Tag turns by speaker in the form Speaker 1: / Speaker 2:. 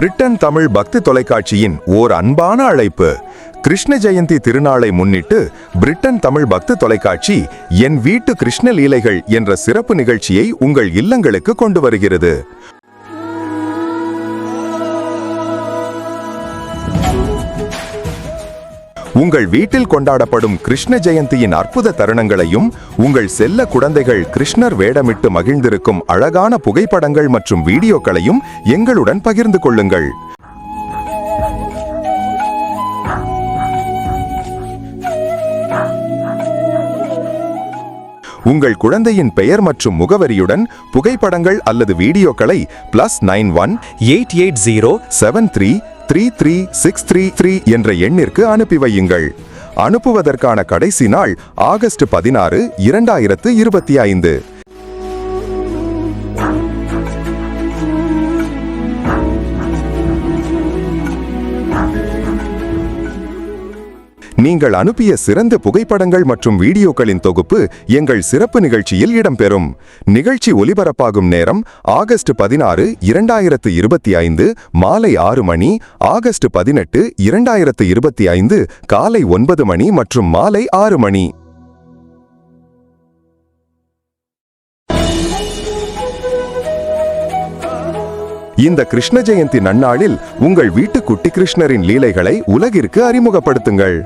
Speaker 1: Britain Tamil பக்தி தொலைக்காட்சியின் ஓர் அன்பான அழைப்பு. கிருஷ்ண ஜெயந்தி திருநாளை முன்னிட்டு பிரிட்டன் தமிழ் பக்தி தொலைக்காட்சி என் வீட்டு கிருஷ்ண லீலைகள் என்ற சிறப்பு நிகழ்ச்சியை உங்கள் இல்லங்களுக்கு கொண்டு வருகிறது. உங்கள் வீட்டில் கொண்டாடப்படும் கிருஷ்ண ஜெயந்தியின் அற்புத தருணங்களையும் உங்கள் செல்ல குழந்தைகள் கிருஷ்ணர் வேடமிட்டு மகிழ்ந்திருக்கும் அழகான புகைப்படங்கள் மற்றும் வீடியோக்களையும் எங்களுடன் பகிர்ந்து கொள்ளுங்கள். உங்கள் குழந்தையின் பெயர் மற்றும் முகவரியுடன் புகைப்படங்கள் அல்லது வீடியோக்களை plus nine one
Speaker 2: eight eight zero
Speaker 1: seven three three three six three three என்ற எண்ணிற்கு அனுப்பி வையுங்கள். அனுப்புவதற்கான கடைசி நாள் ஆகஸ்ட் பதினாறு இரண்டாயிரத்து இருபத்தி ஐந்து. நீங்கள் அனுப்பிய சிறந்த புகைப்படங்கள் மற்றும் வீடியோக்களின் தொகுப்பு எங்கள் சிறப்பு நிகழ்ச்சியில் இடம்பெறும். நிகழ்ச்சி ஒலிபரப்பாகும் நேரம் ஆகஸ்ட் பதினாறு இரண்டாயிரத்து இருபத்தி ஐந்து மாலை ஆறு மணி ஆகஸ்ட் பதினெட்டு இரண்டாயிரத்து இருபத்தி ஐந்து காலை ஒன்பது மணி மற்றும் மாலை ஆறு மணி. இந்த கிருஷ்ண ஜெயந்தி நன்னாளில் உங்கள் வீட்டு குட்டி கிருஷ்ணரின் லீலைகளை உலகிற்கு அறிமுகப்படுத்துங்கள்.